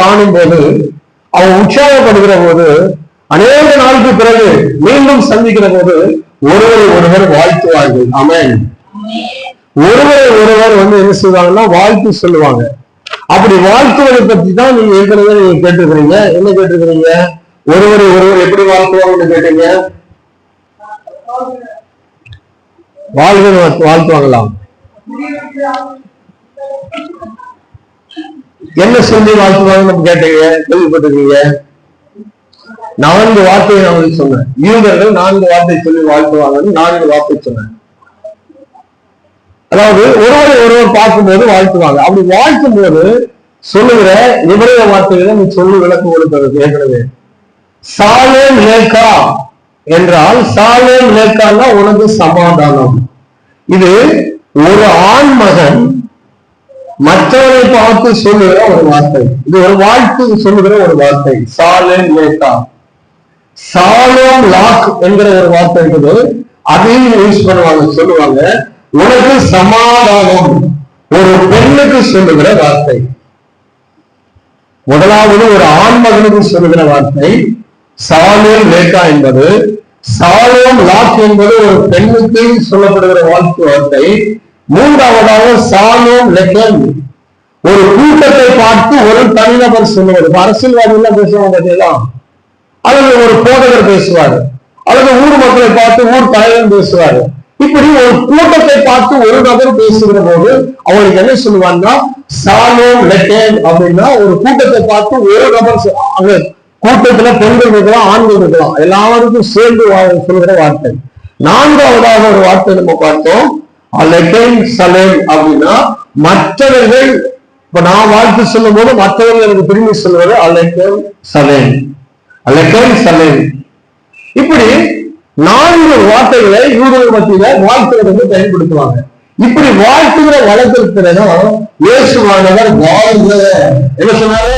காணும் போது அவன் உற்சாகப்படுகிற போது அநேக நாளுக்கு பிறகு மீண்டும் சந்திக்கிற போது ஒருவரை ஒருவர் வாழ்த்துவார்கள் அமேன் ஒருவரை ஒருவர் வந்து என்ன செய்வாங்கன்னா வாழ்த்து சொல்லுவாங்க. அப்படி வாழ்த்துவதை பத்தி தான் நீங்க ஏற்கனவே நீங்க கேட்டுக்கிறீங்க என்ன கேட்டுக்கிறீங்க ஒருவரை ஒருவர் எப்படி வாழ்த்துவாங்கன்னு கேட்டீங்க? வாழ்க வாழ்த்துவாங்களாம். என்ன சொல்லி வாழ்த்துவாங்கன்னு கேட்டீங்க கேள்விப்பட்டிருக்கீங்க? நான்கு வார்த்தையை நான் வந்து சொன்னேன். யூதர்கள் நான்கு வார்த்தை சொல்லி வாழ்த்துவாங்கன்னு நான்கு வார்த்தை சொன்னேன். அதாவது ஒருவரை ஒருவர் பார்க்கும்போது வாழ்த்துவாங்க. அப்படி வாழ்த்தும் போது சொல்லுகிற நிபுண வார்த்தைகளை நீ சொல்லி விளக்கு கொடுக்கிறது ஏற்கனவே. சாலேம் லேக்கா என்றால் சாலேம் லேக்கான்னா உனக்கு சமாதானம். இது ஒரு ஆண் மகன் மற்றவரை பார்த்து சொல்லுகிற ஒரு வார்த்தை. இது ஒரு வாழ்த்து சொல்லுகிற ஒரு வார்த்தை. சாலேம் லேட்டா சாலோம் லாக் என்கிற ஒரு வார்த்தை இருக்குது. அதையும் யூஸ் பண்ணுவாங்க சொல்லுவாங்க. உனக்கு சமாதானம். ஒரு பெண்ணுக்கு சொல்லுகிற வார்த்தை. முதலாவது ஒரு ஆண் மகனுக்கு சொல்லுகிற வார்த்தை. சாலேம் லேட்டா என்பது சாலோம் லாக் என்பது ஒரு பெண்ணுக்கு சொல்லப்படுகிற வாழ்த்து வார்த்தை. மூன்றாவதாக சாலோம் லெக்கன் ஒரு கூட்டத்தை பார்த்து ஒரு தனிநபர் சொல்லுவது இப்ப அரசியல்வாதி எல்லாம் பேசுவாங்க பார்த்தீங்களா அல்லது ஒரு போதகர் பேசுவார். அல்லது ஊர் மக்களை பார்த்து ஊர் தலைவர் பேசுவார். இப்படி ஒரு கூட்டத்தை பார்த்து ஒரு நபர் பேசுகிற போது அவங்களுக்கு என்ன சொல்லுவாங்கன்னா சாலோம் லெட்டேன் அப்படின்னா ஒரு கூட்டத்தை பார்த்து ஒரு நபர் சொ- அங்க கூட்டத்துல பெண்கள் இருக்கலாம் ஆண்கள் இருக்கலாம். எல்லாருக்கும் சேர்ந்து சொல்கிற வார்த்தை. நான்காவதாக ஒரு வார்த்தை நம்ம பார்த்தோம். அப்படின்னா மற்றவர்கள் இப்ப நான் வாழ்த்து சொல்லும் போது மற்றவர்கள் எனக்கு திரும்பி சொல்வது அலெக்கேன் சலேம் அலெக்கேன் சலேம் இப்படி நான்கு வார்த்தைகளை யூதர்கள் மத்தியில வாழ்த்துவதற்கு பயன்படுத்துவாங்க. இப்படி வாழ்த்துகிற வழக்கத்தில்தான் இயேசுவானவர் வாழ்ந்த. என்ன சொன்னாரு?